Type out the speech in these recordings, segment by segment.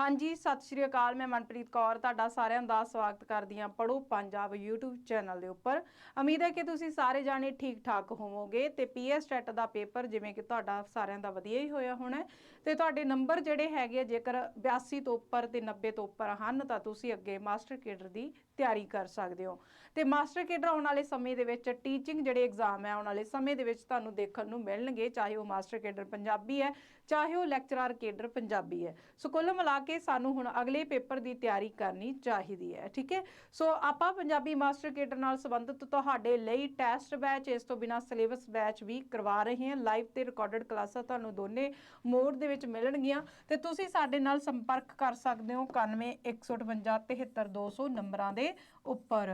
ਹਾਂਜੀ ਸਤਿ ਸ਼੍ਰੀ ਅਕਾਲ ਮੈਂ ਮਨਪ੍ਰੀਤ ਕੌਰ ਤੁਹਾਡਾ ਸਾਰਿਆਂ ਦਾ ਸਵਾਗਤ ਕਰਦੀ ਹਾਂ ਪੜੋ ਪੰਜਾਬ YouTube ਚੈਨਲ ਦੇ ਉੱਪਰ। ਉਮੀਦ ਹੈ ਕਿ ਤੁਸੀਂ ਸਾਰੇ ਜਾਣੇ ਠੀਕ ਠਾਕ ਹੋਵੋਗੇ ਤੇ ਪੀਐਸ ਟੈਟ ਦਾ ਪੇਪਰ ਜਿਵੇਂ ਕਿ ਤੁਹਾਡਾ ਸਾਰਿਆਂ ਦਾ ਵਧੀਆ ਹੀ ਹੋਇਆ ਹੋਣਾ ਹੈ। ਤੇ ਤੁਹਾਡੇ ਨੰਬਰ ਜਿਹੜੇ ਹੈਗੇ ਆ, ਜੇਕਰ 82 ਤੋਂ ਉੱਪਰ ਤੇ 90 ਤੋਂ ਉੱਪਰ ਹਨ ਤਾਂ ਤੁਸੀਂ ਅੱਗੇ ਮਾਸਟਰ ਕੇਡਰ ਦੀ ਤਿਆਰੀ ਕਰ ਸਕਦੇ ਹੋ। ਤੇ ਮਾਸਟਰ ਕੇਡਰ ਆਉਣ ਵਾਲੇ ਸਮੇਂ ਦੇ ਵਿੱਚ ਟੀਚਿੰਗ ਜਿਹੜੇ ਐਗਜ਼ਾਮ ਹੈ, ਆਉਣ ਵਾਲੇ ਸਮੇਂ ਦੇ ਵਿੱਚ ਤੁਹਾਨੂੰ ਦੇਖਣ ਨੂੰ ਮਿਲਣਗੇ, ਚਾਹੇ ਉਹ ਮਾਸਟਰ ਕੇਡਰ ਪੰਜਾਬੀ ਹੈ, ਚਾਹੇ ਉਹ ਲੈਕਚਰਰ ਕੇਡਰ ਪੰਜਾਬੀ ਹੈ। ਸੋ ਕੁੱਲ ਮਿਲਾ ਕੇ ਸਾਨੂੰ ਹੁਣ ਅਗਲੇ ਪੇਪਰ ਦੀ ਤਿਆਰੀ ਕਰਨੀ ਚਾਹੀਦੀ ਹੈ, ਠੀਕ ਹੈ? ਸੋ ਆਪਾਂ ਪੰਜਾਬੀ ਮਾਸਟਰ ਕੇਡਰ ਨਾਲ ਸੰਬੰਧਿਤ ਤੁਹਾਡੇ ਲਈ ਟੈਸਟ ਬੈਚ ਇਸ ਤੋਂ ਬਿਨਾ ਸਿਲੇਬਸ ਬੈਚ ਵੀ ਕਰਵਾ ਰਹੇ ਹਾਂ। ਲਾਈਵ ਤੇ ਰਿਕਾਰਡਡ ਕਲਾਸਾਂ ਤੁਹਾਨੂੰ ਦੋਨੇ ਮੋਡ ਦੇ ਵਿੱਚ ਮਿਲਣਗੀਆਂ। ਤੇ ਤੁਸੀਂ ਸਾਡੇ ਨਾਲ ਸੰਪਰਕ ਕਰ ਸਕਦੇ ਹੋ 91 158 73200 ਨੰਬਰਾਂ ਦੇ ਉੱਪਰ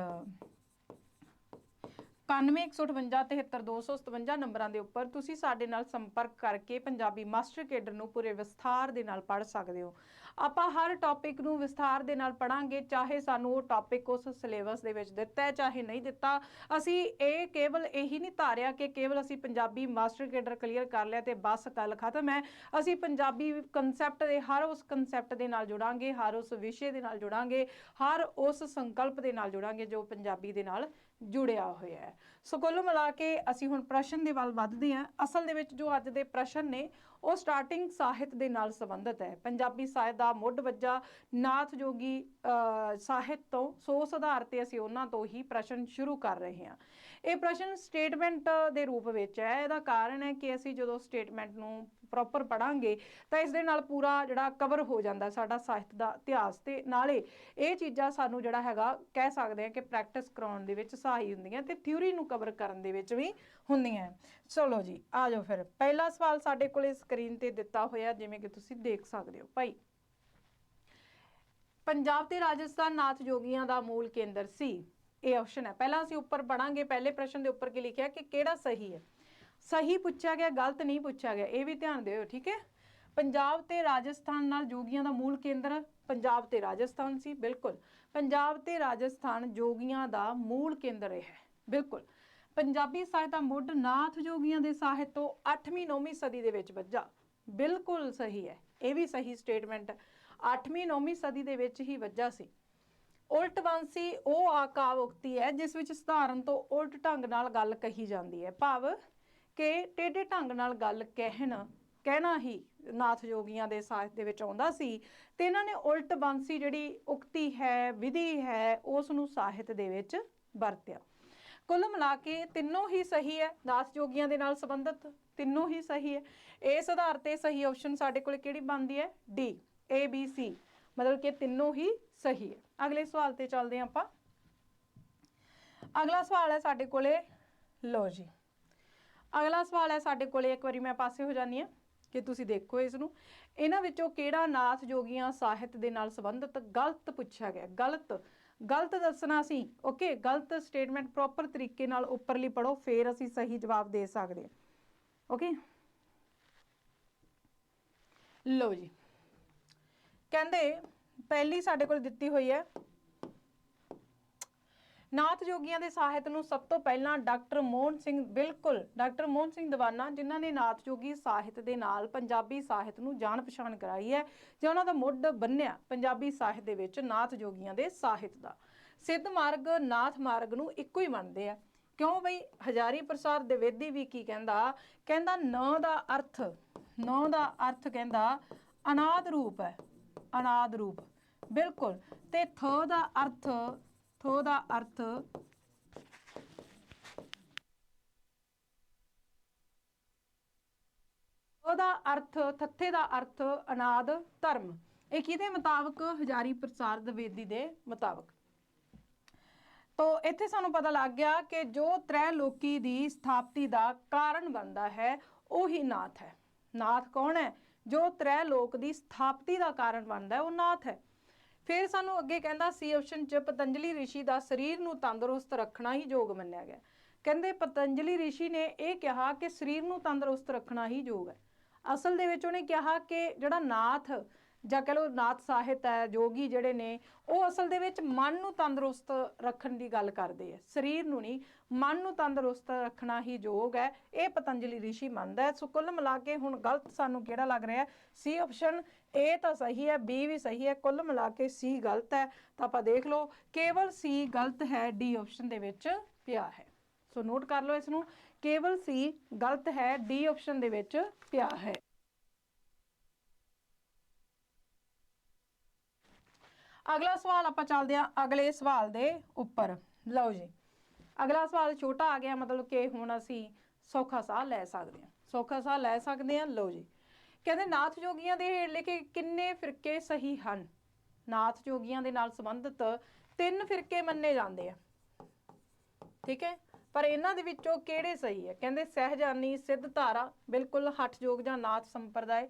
9115873257 ਨੰਬਰਾਂ ਦੇ ਉੱਪਰ ਤੁਸੀਂ ਸਾਡੇ ਨਾਲ ਸੰਪਰਕ ਕਰਕੇ ਪੰਜਾਬੀ ਮਾਸਟਰ ਕੇਡਰ ਨੂੰ ਪੂਰੇ ਵਿਸਥਾਰ ਦੇ ਨਾਲ ਪੜ੍ਹ ਸਕਦੇ ਹੋ ਆਪਾਂ ਹਰ ਟੌਪਿਕ ਨੂੰ ਵਿਸਥਾਰ ਦੇ ਨਾਲ ਪੜਾਂਗੇ ਚਾਹੇ ਸਾਨੂੰ ਉਹ ਟੌਪਿਕ ਉਸ ਸਿਲੇਬਸ ਦੇ ਵਿੱਚ ਦਿੱਤਾ ਹੈ ਚਾਹੇ ਨਹੀਂ ਦਿੱਤਾ ਅਸੀਂ ਇਹ ਕੇਵਲ ਇਹੀ ਨਹੀਂ ਧਾਰਿਆ ਕਿ ਕੇਵਲ ਅਸੀਂ ਪੰਜਾਬੀ ਮਾਸਟਰ ਕੇਡਰ ਕਲੀਅਰ ਕਰ ਲਿਆ ਤੇ ਬਸ ਗੱਲ ਖਤਮ ਹੈ ਅਸੀਂ ਪੰਜਾਬੀ ਕਨਸੈਪਟ ਦੇ ਹਰ ਉਸ ਕਨਸੈਪਟ ਦੇ ਨਾਲ ਜੁੜਾਂਗੇ ਹਰ ਉਸ ਵਿਸ਼ੇ ਦੇ ਨਾਲ ਜੁੜਾਂਗੇ ਹਰ ਉਸ ਸੰਕਲਪ ਦੇ ਨਾਲ ਜੁੜਾਂਗੇ ਜੋ ਪੰਜਾਬੀ ਦੇ ਨਾਲ ਜੁੜਿਆ ਹੋਇਆ ਹੈ। ਸੋ ਕੁੱਲ ਮਿਲਾ ਕੇ ਅਸੀਂ ਹੁਣ ਪ੍ਰਸ਼ਨ ਦੇ ਵੱਲ ਵੱਧਦੇ ਹਾਂ। ਅਸਲ ਦੇ ਵਿੱਚ ਜੋ ਅੱਜ ਦੇ ਪ੍ਰਸ਼ਨ ਨੇ, ਉਹ ਸਟਾਰਟਿੰਗ ਸਾਹਿਤ ਦੇ ਨਾਲ ਸੰਬੰਧਿਤ ਹੈ। ਪੰਜਾਬੀ ਸਾਹਿਤ ਦਾ ਮੁੱਢ ਵੱਜਾ ਨਾਥ ਜੋਗੀ ਸਾਹਿਤ ਤੋਂ। ਸੋ ਉਸ ਤੇ ਅਸੀਂ ਉਹਨਾਂ ਤੋਂ ਹੀ ਪ੍ਰਸ਼ਨ ਸ਼ੁਰੂ ਕਰ ਰਹੇ ਹਾਂ। ਇਹ ਪ੍ਰਸ਼ਨ ਸਟੇਟਮੈਂਟ ਦੇ ਰੂਪ ਵਿੱਚ ਹੈ। ਇਹਦਾ ਕਾਰਨ ਹੈ ਕਿ ਅਸੀਂ ਜਦੋਂ ਸਟੇਟਮੈਂਟ ਨੂੰ ਪ੍ਰੋਪਰ ਪੜਾਂਗੇ ਤਾਂ ਇਸ ਦੇ ਨਾਲ ਪੂਰਾ ਜਿਹੜਾ ਕਵਰ ਹੋ ਜਾਂਦਾ ਸਾਡਾ ਸਾਹਿਤ ਦਾ ਇਤਿਹਾਸ ਤੇ ਨਾਲੇ ਇਹ ਚੀਜ਼ਾਂ ਸਾਨੂੰ ਜਿਹੜਾ ਹੈਗਾ ਕਹਿ ਸਕਦੇ ਹਾਂ ਕਿ ਪ੍ਰੈਕਟਿਸ ਕਰਾਉਣ ਦੇ ਵਿੱਚ ਸਹਾਈ ਹੁੰਦੀਆਂ ਤੇ ਥਿਊਰੀ ਨੂੰ ਕਵਰ ਕਰਨ ਦੇ ਵਿੱਚ ਵੀ ਹੁੰਦੀਆਂ ਚਲੋ ਜੀ, ਆ ਜਾਓ ਫਿਰ। ਪਹਿਲਾ ਸਵਾਲ ਸਾਡੇ ਕੋਲੇ ਸਕਰੀਨ ਤੇ ਦਿੱਤਾ ਹੋਇਆ, ਜਿਵੇਂ ਕਿ ਤੁਸੀਂ ਦੇਖ ਸਕਦੇ ਹੋ ਭਾਈ। ਪੰਜਾਬ ਤੇ ਰਾਜਸਥਾਨ ਨਾਥ ਜੋਗੀਆਂ ਦਾ ਮੂਲ ਕੇਂਦਰ ਸੀ। ਇਹ ਆਪਸ਼ਨ ਹੈ। ਪਹਿਲਾਂ ਅਸੀਂ ਉੱਪਰ ਪੜਾਂਗੇ ਪਹਿਲੇ ਪ੍ਰਸ਼ਨ ਦੇ ਉੱਪਰ ਕੀ ਲਿਖਿਆ ਕਿ ਕਿਹੜਾ ਸਹੀ ਹੈ? ਸਹੀ ਪੁੱਛਿਆ ਗਿਆ, ਗਲਤ ਨਹੀਂ ਪੁੱਛਿਆ ਗਿਆ, ਇਹ ਵੀ ਧਿਆਨ ਦਿਓ, ਠੀਕ ਹੈ? ਪੰਜਾਬ ਤੇ ਰਾਜਸਥਾਨ ਨਾਲ ਜੋਗੀਆਂ ਦਾ ਮੂਲ ਕੇਂਦਰ ਪੰਜਾਬ ਤੇ ਰਾਜਸਥਾਨ ਸੀ, ਬਿਲਕੁਲ। ਪੰਜਾਬ ਤੇ ਰਾਜਸਥਾਨ ਜੋਗੀਆਂ ਦਾ ਮੂਲ ਕੇਂਦਰ ਇਹ ਬਿਲਕੁਲ। ਪੰਜਾਬੀ ਸਾਹਿਤ ਦਾ ਮੁੱਢ ਨਾਥ ਜੋਗੀਆਂ ਦੇ ਸਾਹਿਤ ਤੋਂ 8ਵੀਂ 9ਵੀਂ ਸਦੀ ਦੇ ਵਿੱਚ ਵੱਜਾ, ਬਿਲਕੁਲ ਸਹੀ ਹੈ, ਇਹ ਵੀ ਸਹੀ ਸਟੇਟਮੈਂਟ 8ਵੀਂ 9ਵੀਂ ਸਦੀ ਦੇ ਵਿੱਚ ਹੀ ਵੱਜਾ ਸੀ। ਉਲਟ ਬੰਸੀ ਉਹ ਆਕਾਵ ਉਕਤੀ ਹੈ, ਜਿਸ ਵਿੱਚ ਸਧਾਰਨ ਤੋਂ ਉਲਟ ਢੰਗ ਨਾਲ ਗੱਲ ਕਹੀ ਜਾਂਦੀ ਹੈ, ਭਾਵ ਕਿ ਟੇਢੇ ਢੰਗ ਨਾਲ ਗੱਲ ਕਹਿਣ, ਕਹਿਣਾ ਹੀ ਨਾਥ ਜੋਗੀਆਂ ਦੇ ਸਾਹਿਤ ਦੇ ਵਿੱਚ ਆਉਂਦਾ ਸੀ ਤੇ ਇਹਨਾਂ ਨੇ ਉਲਟ ਬੰਸੀ ਜਿਹੜੀ ਉਕਤੀ ਹੈ, ਵਿਧੀ ਹੈ, ਉਸ ਨੂੰ ਸਾਹਿਤ ਦੇ ਵਿੱਚ ਵਰਤਿਆ। ਕੁੱਲ ਮਿਲਾ ਕੇ ਤਿੰਨੋਂ ਹੀ ਸਹੀ ਹੈ, ਨਾਥ ਜੋਗੀਆਂ ਦੇ ਨਾਲ ਸੰਬੰਧਿਤ ਤਿੰਨੋਂ ਹੀ ਸਹੀ ਹੈ। ਇਸ ਆਧਾਰ ਤੇ ਸਹੀ ਆਪਸ਼ਨ ਸਾਡੇ ਕੋਲ ਕਿਹੜੀ ਬਣਦੀ ਹੈ? ਡੀ ਏ ਬੀ ਸੀ ਮਤਲਬ ਕਿ ਤਿੰਨੋਂ ਹੀ ਸਹੀ ਹੈ। ਅਗਲੇ ਸਵਾਲ ਤੇ ਚੱਲਦੇ ਹਾਂ ਆਪਾਂ। ਅਗਲਾ ਸਵਾਲ ਹੈ ਸਾਡੇ ਕੋਲੇ ਲੋ ਜੀ। ਅਗਲਾ ਸਵਾਲ ਹੈ ਸਾਡੇ ਕੋਲੇ, ਇੱਕ ਵਾਰੀ ਮੈਂ ਪਾਸੇ ਹੋ ਜਾਨੀ ਆ ਕਿ ਤੁਸੀਂ ਦੇਖੋ ਇਸ ਨੂੰ ਇਹਨਾਂ ਵਿੱਚੋਂ ਕਿਹੜਾ ਨਾਥ ਜੋਗੀਆਂ ਸਾਹਿਤ ਦੇ ਨਾਲ ਸੰਬੰਧਿਤ ਗਲਤ ਪੁੱਛਿਆ ਗਿਆ? ਗਲਤ ਗਲਤ ਦੱਸਣਾ ਸੀ ਓਕੇ ਗਲਤ ਸਟੇਟਮੈਂਟ ਪ੍ਰੋਪਰ ਤਰੀਕੇ ਨਾਲ ਉੱਪਰਲੀ ਪੜੋ ਫੇਰ ਅਸੀਂ ਸਹੀ ਜਵਾਬ ਦੇ ਸਕਦੇ ਹਾਂ। ਓਕੇ ਲਓ ਜੀ। ਕਹਿੰਦੇ, ਪਹਿਲੀ ਸਾਡੇ ਕੋਲ ਦਿੱਤੀ ਹੋਈ ਹੈ ਨਾਥ ਜੋਗੀਆਂ ਦੇ ਸਾਹਿਤ ਨੂੰ ਸਭ ਤੋਂ ਪਹਿਲਾਂ ਡਾਕਟਰ ਮੋਹਨ ਸਿੰਘ, ਬਿਲਕੁਲ, ਡਾਕਟਰ ਮੋਹਨ ਸਿੰਘ ਦੀਵਾਨਾ, ਜਿਨ੍ਹਾਂ ਨੇ ਨਾਥ ਜੋਗੀ ਸਾਹਿਤ ਦੇ ਨਾਲ ਪੰਜਾਬੀ ਸਾਹਿਤ ਨੂੰ ਜਾਣ ਪਛਾਣ ਕਰਾਈ ਹੈ ਜੇ ਉਹਨਾਂ ਦਾ ਮੁੱਢ ਬੰਨਿਆ ਪੰਜਾਬੀ ਸਾਹਿਤ ਦੇ ਵਿੱਚ ਨਾਥ ਜੋਗੀਆਂ ਦੇ ਸਾਹਿਤ ਦਾ। ਸਿੱਧ ਮਾਰਗ, ਨਾਥ ਮਾਰਗ ਨੂੰ ਇੱਕੋ ਹੀ ਮੰਨਦੇ ਆ। ਕਿਉਂ ਬਈ? ਹਜ਼ਾਰੀ ਪ੍ਰਸਾਦ ਦਵੇਦੀ ਵੀ ਕੀ ਕਹਿੰਦਾ? ਕਹਿੰਦਾ ਨ ਦਾ ਅਰਥ, ਨ ਦਾ ਅਰਥ ਕਹਿੰਦਾ ਅਨਾਦ ਰੂਪ ਹੈ, ਅਨਾਦ ਰੂਪ, ਬਿਲਕੁਲ। ਤੇ ਥ ਦਾ ਅਰਥ ਥੋ ਦਾ ਅਰਥ ਉਹਦਾ ਅਰਥ, ਥੱਥੇ ਦਾ ਅਰਥ, ਅਨਾਦ, ਧਰਮ। ਇਹ ਕਿਹਦੇ ਮੁਤਾਬਕ? ਹਜ਼ਾਰੀ ਪ੍ਰਸਾਦ ਦਵੇਦੀ ਦੇ ਮੁਤਾਬਕ। ਤੋ ਇੱਥੇ ਸਾਨੂੰ ਪਤਾ ਲੱਗ ਗਿਆ ਕਿ ਜੋ ਤ੍ਰੈ ਲੋਕੀ ਦੀ ਸਥਾਪਤੀ ਦਾ ਕਾਰਨ ਬਣਦਾ ਹੈ, ਉਹੀ ਨਾਥ ਹੈ। ਨਾਥ ਕੌਣ ਹੈ? ਜੋ ਤ੍ਰੈ ਲੋਕ ਦੀ ਸਥਾਪਤੀ ਦਾ ਕਾਰਨ ਬਣਦਾ ਹੈ, ਉਹ ਨਾਥ ਹੈ। ਫਿਰ ਸਾਨੂੰ ਅੱਗੇ ਕਹਿੰਦਾ ਸੀ ਆਪਸ਼ਨ ਚ ਪਤੰਜਲੀ ਰਿਸ਼ੀ ਦਾ ਸਰੀਰ ਨੂੰ ਤੰਦਰੁਸਤ ਰੱਖਣਾ ਹੀ ਯੋਗ ਮੰਨਿਆ ਗਿਆ। ਕਹਿੰਦੇ ਪਤੰਜਲੀ ਰਿਸ਼ੀ ਨੇ ਇਹ ਕਿਹਾ ਕਿ ਸਰੀਰ ਨੂੰ ਤੰਦਰੁਸਤ ਰੱਖਣਾ ਹੀ ਯੋਗ ਹੈ। ਅਸਲ ਦੇ ਵਿੱਚ ਉਹਨੇ ਕਿਹਾ ਕਿ ਜਿਹੜਾ ਨਾਥ ਜਾਂ ਕਹ ਲਓ ਨਾਥ ਸਾਹਿਤ ਹੈ, ਜੋਗੀ ਜਿਹੜੇ ਨੇ, ਉਹ ਅਸਲ ਦੇ ਵਿੱਚ ਮਨ ਨੂੰ ਤੰਦਰੁਸਤ ਰੱਖਣ ਦੀ ਗੱਲ ਕਰਦੇ ਆ। ਸਰੀਰ ਨੂੰ ਨਹੀਂ, ਮਨ ਨੂੰ ਤੰਦਰੁਸਤ ਰੱਖਣਾ ਹੀ ਯੋਗ ਹੈ। ਇਹ ਪਤੰਜਲੀ ਰਿਸ਼ੀ ਮੰਨਦਾ ਹੈ। ਸੋ ਕੁੱਲ ਮਿਲਾ ਕੇ ਹੁਣ ਗਲਤ ਸਾਨੂੰ ਕਿਹੜਾ ਲੱਗ ਰਿਹਾ ਸੀ ਆਪਸ਼ਨ ਏ ਤਾਂ ਸਹੀ ਹੈ ਬੀ ਵੀ ਸਹੀ ਹੈ। ਕੁੱਲ ਮਿਲਾ ਕੇ ਸੀ ਗਲਤ ਹੈ। ਤਾਂ ਆਪਾਂ ਦੇਖ ਲਓ, ਕੇਵਲ ਸੀ ਗਲਤ ਹੈ ਡੀ ਆਪਸ਼ਨ ਦੇ ਵਿੱਚ ਪਿਆ ਹੈ। ਸੋ ਨੋਟ ਕਰ ਲਓ ਇਸ ਨੂੰ। ਕੇਵਲ ਸੀ ਗਲਤ ਹੈ ਡੀ ਆਪਸ਼ਨ ਦੇ ਵਿੱਚ ਪਿਆ ਹੈ। ਅਗਲਾ ਸਵਾਲ ਆਪਾਂ ਚੱਲਦੇ ਹਾਂ ਅਗਲੇ ਸਵਾਲ ਦੇ ਉੱਪਰ। ਲਓ ਜੀ, ਅਗਲਾ ਸਵਾਲ ਛੋਟਾ ਆ ਗਿਆ, ਮਤਲਬ ਕਿ ਹੁਣ ਅਸੀਂ ਸੌਖਾ ਸਾਹ ਲੈ ਸਕਦੇ ਹਾਂ। ਸੌਖਾ ਸਾਹ ਲੈ ਸਕਦੇ ਹਾਂ, ਲਓ ਜੀ। ਕਹਿੰਦੇ ਨਾਥ ਜੋਗੀਆਂ ਦੇ ਹੇਠ ਲਿਖੇ ਕਿੰਨੇ ਫਿਰਕੇ ਸਹੀ ਹਨ? ਨਾਥ ਜੋਗੀਆਂ ਦੇ ਨਾਲ ਸੰਬੰਧਿਤ ਤਿੰਨ ਫਿਰਕੇ ਮੰਨੇ ਜਾਂਦੇ ਆ। ਠੀਕ ਹੈ? ਪਰ ਇਹਨਾਂ ਦੇ ਵਿੱਚੋਂ ਕਿਹੜੇ ਸਹੀ ਹੈ? ਕਹਿੰਦੇ ਸਹਿਜਾਨੀ, ਸਿੱਧ ਧਾਰਾ, ਬਿਲਕੁਲ ਹਠ ਯੋਗ ਜਾਂ ਨਾਥ ਸੰਪਰਦਾਇ,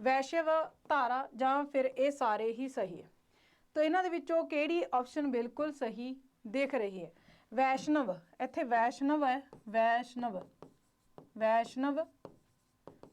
ਵੈਸ਼ਵ ਧਾਰਾ ਜਾਂ ਫਿਰ ਇਹ ਸਾਰੇ ਹੀ ਸਹੀ ਹੈ। ਤਾਂ ਇਹਨਾਂ ਦੇ ਵਿੱਚੋਂ ਕਿਹੜੀ ਆਪਸ਼ਨ ਬਿਲਕੁਲ ਸਹੀ ਦੇਖ ਰਹੀ ਹੈ? ਵੈਸ਼ਨਵ, ਇੱਥੇ ਵੈਸ਼ਨਵ ਹੈ, ਵੈਸ਼ਨਵ ਵੈਸ਼ਨਵ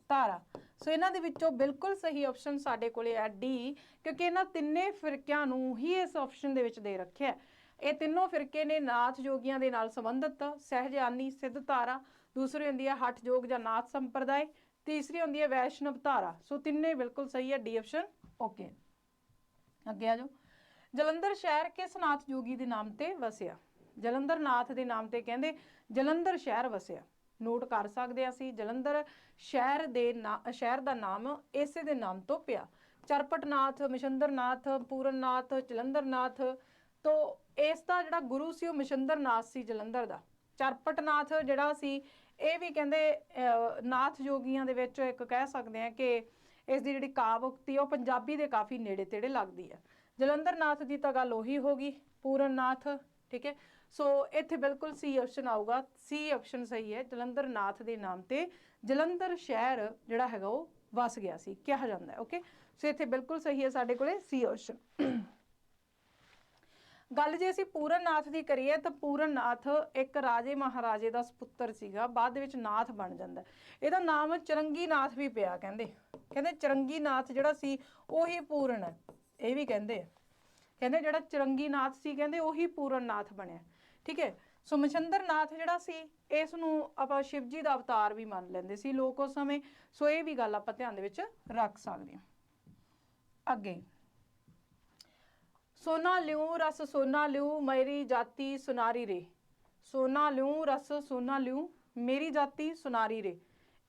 ਧਾਰਾ। ਸੋ ਇਹਨਾਂ ਦੇ ਵਿੱਚੋਂ ਬਿਲਕੁਲ ਸਹੀ ਆਪਸ਼ਨ ਸਾਡੇ ਕੋਲੇ ਹੈ ਡੀ ਕਿਉਂਕਿ ਇਹਨਾਂ ਤਿੰਨੇ ਫਿਰਕਿਆਂ ਨੂੰ ਹੀ ਇਸ ਆਪਸ਼ਨ ਦੇ ਵਿੱਚ ਦੇ ਰੱਖਿਆ ਇਹ ਤਿੰਨੋਂ ਫਿਰਕੇ ਨੇ ਨਾਥ ਜੋਗੀਆਂ ਦੇ ਨਾਲ ਸੰਬੰਧਿਤ ਸਹਿਜਾਨੀ ਸਿੱਧ ਧਾਰਾ, ਦੂਸਰੀ ਹੁੰਦੀ ਹੈ ਹਠ ਯੋਗ ਜਾਂ ਨਾਥ ਸੰਪਰਦਾਇ, ਤੀਸਰੀ ਹੁੰਦੀ ਹੈ ਵੈਸ਼ਨਵ ਧਾਰਾ। ਸੋ ਤਿੰਨੇ ਬਿਲਕੁਲ ਸਹੀ ਹੈ ਡੀ ਆਪਸ਼ਨ ਓਕੇ ਅੱਗੇ ਆ ਜਾਓ। ਜਲੰਧਰ ਸ਼ਹਿਰ ਕਿਸ ਨਾਥ ਜੋਗੀ ਦੇ ਨਾਮ ਤੇ ਵਸਿਆ। ਜਲੰਧਰ ਨਾਥ ਦੇ ਨਾਮ ਤੇ ਕਹਿੰਦੇ ਜਲੰਧਰ ਸ਼ਹਿਰ ਵਸਿਆ। ਨੋਟ ਕਰ ਸਕਦੇ ਹਾਂ ਅਸੀਂ ਜਲੰਧਰ ਸ਼ਹਿਰ ਦੇ ਸ਼ਹਿਰ ਦਾ ਨਾਮ ਇਸੇ ਦੇ ਨਾਮ ਤੋਂ ਪਿਆ। ਚਰਪਟਨਾਥ ਮਿਸ਼ੰਦਰਨਾਥ ਪੂਰਨਨਾਥ ਜਲੰਧਰਨਾਥ ਤੋਂ ਇਸ ਦਾ ਜਿਹੜਾ ਗੁਰੂ ਸੀ ਉਹ ਮਿਸ਼ੰਦਰਨਾਥ ਸੀ ਜਲੰਧਰ ਦਾ। ਚਰਪਟਨਾਥ ਜਿਹੜਾ ਸੀ ਇਹ ਵੀ ਕਹਿੰਦੇ ਅਹ, ਨਾਥ ਜੋਗੀਆਂ ਦੇ ਵਿੱਚ ਇੱਕ ਕਹਿ ਸਕਦੇ ਆ ਕਿ ਇਸ ਦੀ ਜਿਹੜੀ ਕਾਵੁਕਤੀ ਉਹ ਪੰਜਾਬੀ ਦੇ ਕਾਫੀ ਨੇੜੇ ਤੇੜੇ ਲੱਗਦੀ ਹੈ ਜਲੰਧਰ ਨਾਥ ਦੀ ਤਾਂ ਗੱਲ ਉਹੀ ਹੋ ਗਈ, ਪੂਰਨਨਾਥ, ਠੀਕ ਹੈ? ਸੋ ਇੱਥੇ ਬਿਲਕੁਲ ਸੀ ਆਪਸ਼ਨ ਆਊਗਾ ਸੀ ਆਪਸ਼ਨ ਸਹੀ ਹੈ, ਜਲੰਧਰਨਾਥ ਦੇ ਨਾਮ ਤੇ ਜਲੰਧਰ ਸ਼ਹਿਰ ਜਿਹੜਾ ਹੈਗਾ ਉਹ ਵਸ ਗਿਆ ਸੀ, ਕਿਹਾ ਜਾਂਦਾ ਹੈ ਓਕੇ ਸੋ ਇੱਥੇ ਬਿਲਕੁਲ ਸਹੀ ਹੈ ਸਾਡੇ ਕੋਲੇ ਸੀ ਆਪਸ਼ਨ ਗੱਲ ਜੇ ਅਸੀਂ ਪੂਰਨ ਨਾਥ ਦੀ ਕਰੀਏ, ਤਾਂ ਪੂਰਨ ਨਾਥ ਇੱਕ ਰਾਜੇ ਮਹਾਰਾਜੇ ਦਾ ਸੁਪੁੱਤਰ ਸੀਗਾ, ਬਾਅਦ ਵਿੱਚ ਨਾਥ ਬਣ ਜਾਂਦਾ ਇਹਦਾ ਨਾਮ ਚਰੰਗੀ ਨਾਥ ਵੀ ਪਿਆ, ਕਹਿੰਦੇ। ਕਹਿੰਦੇ ਚਰੰਗੀ ਨਾਥ ਜਿਹੜਾ ਸੀ, ਉਹੀ ਪੂਰਨ ਹੈ। ਇਹ ਵੀ ਕਹਿੰਦੇ ਆ। ਕਹਿੰਦੇ ਜਿਹੜਾ ਚਰੰਗੀਨਾਥ ਸੀ, ਕਹਿੰਦੇ ਉਹੀ ਪੂਰਨਨਾਥ ਬਣਿਆ। ਠੀਕ ਹੈ? ਸੋ ਮਛੰਦਰਨਾਥ ਜਿਹੜਾ ਸੀ, ਇਸ ਨੂੰ ਆਪਾਂ ਸ਼ਿਵਜੀ ਦਾ ਅਵਤਾਰ ਵੀ ਮੰਨ ਲੈਂਦੇ ਸੀ। ਲੋਕ ਉਸ ਸਮੇਂ, ਸੋ ਇਹ ਵੀ ਗੱਲ ਆਪਾਂ ਧਿਆਨ ਦੇ ਵਿੱਚ ਰੱਖ ਸਕਦੇ ਹਾਂ। ਅੱਗੇ। ਸੋਨਾ ਲਿਉ ਰਸ, ਸੋਨਾ ਲਿਉ ਮੇਰੀ ਜਾਤੀ ਸੁਨਾਰੀ ਰੇ। ਸੋਨਾ ਲਿਉ ਰਸ, ਸੋਨਾ ਲਿਉ ਮੇਰੀ ਜਾਤੀ ਸੁਨਾਰੀ ਰੇ।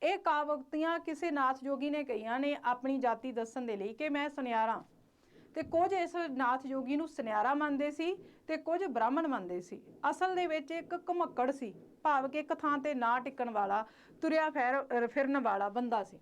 ਇਹ ਕਾਵਕਤੀਆਂ ਕਿਸੇ ਨਾਥ ਜੋਗੀ ਨੇ ਕਹੀਆਂ ਨੇ ਆਪਣੀ ਜਾਤੀ ਦੱਸਣ ਦੇ ਲਈ ਕਿ ਮੈਂ ਸੁਨਿਆਰਾ। ਤੇ ਕੁਝ ਇਸ ਨਾਥ ਜੋਗੀ ਨੂੰ ਸੁਨਿਆਰਾ ਮੰਨਦੇ ਸੀ ਤੇ ਕੁਝ ਬ੍ਰਾਹਮਣ ਮੰਨਦੇ ਸੀ। ਅਸਲ ਦੇ ਵਿੱਚ ਇੱਕ ਘਮੱਕੜ ਸੀ, ਭਾਵ ਕਿ ਇੱਕ ਥਾਂ ਤੇ ਨਾ ਟਿਕਣ ਵਾਲਾ, ਤੁਰਿਆ ਫਿਰ ਫਿਰਨ ਵਾਲਾ ਬੰਦਾ ਸੀ।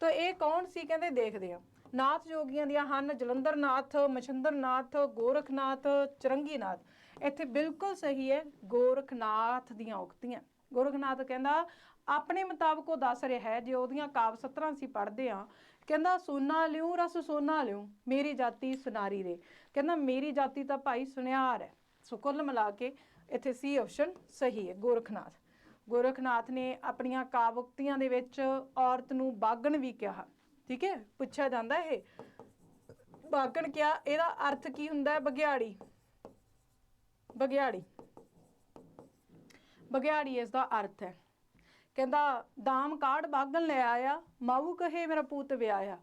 ਤਾਂ ਇਹ ਕੌਣ ਸੀ ਕਹਿੰਦੇ ਦੇਖਦੇ ਆ ਨਾਥ ਜੋਗੀਆਂ ਦੀਆਂ ਹਨ ਜਲੰਧਰਨਾਥ, ਮਛੰਦਰਨਾਥ, ਗੋਰਖਨਾਥ, ਚਰੰਗੀਨਾਥ। ਇੱਥੇ ਬਿਲਕੁਲ ਸਹੀ ਹੈ, ਗੋਰਖਨਾਥ ਦੀਆਂ ਉਕਤੀਆਂ। ਗੋਰਖਨਾਥ ਕਹਿੰਦਾ, ਆਪਣੇ ਮੁਤਾਬਕ ਉਹ ਦੱਸ ਰਿਹਾ ਹੈ, ਜੇ ਉਹਦੀਆਂ ਕਾਵ ਸਤਰਾਂ ਅਸੀਂ ਪੜ੍ਹਦੇ ਆ ਕਹਿੰਦਾ, ਸੋਨਾ ਲਿਉ ਰਸ ਸੋਨਾ ਲਿਉ ਮੇਰੀ ਜਾਤੀ ਸੁਨਾਰੀ ਰੇ। ਕਹਿੰਦਾ, ਮੇਰੀ ਜਾਤੀ ਤਾਂ ਭਾਈ ਸੁਨਿਆਰ ਹੈ। ਸੋ ਕੁੱਲ ਮਿਲਾ ਕੇ ਇੱਥੇ ਸੀ ਆਪਸ਼ਨ ਸਹੀ ਹੈ, ਗੋਰਖਨਾਥ। ਗੋਰਖਨਾਥ ਨੇ ਆਪਣੀਆਂ ਕਾਵੁਕਤੀਆਂ ਦੇ ਵਿੱਚ ਔਰਤ ਨੂੰ ਬਾਗਣ ਵੀ ਕਿਹਾ। ਠੀਕ ਹੈ, ਪੁੱਛਿਆ ਜਾਂਦਾ ਇਹ। ਬਾਗਣ ਕਿਹਾ ਇਹਦਾ ਅਰਥ ਕੀ ਹੁੰਦਾ ਹੈ? ਬਗਿਆੜੀ ਬਗਿਆੜੀ ਬਗਿਆੜੀ ਇਸ ਦਾ ਅਰਥ ਹੈ। ਕਹਿੰਦਾ, ਦਾਮ ਕਾੜ ਬਾਗਣ ਲੈ ਆਇਆ, ਮਾਊ ਕਹੇ ਮੇਰਾ ਪੁੱਤ ਵਿਆਹਿਆ।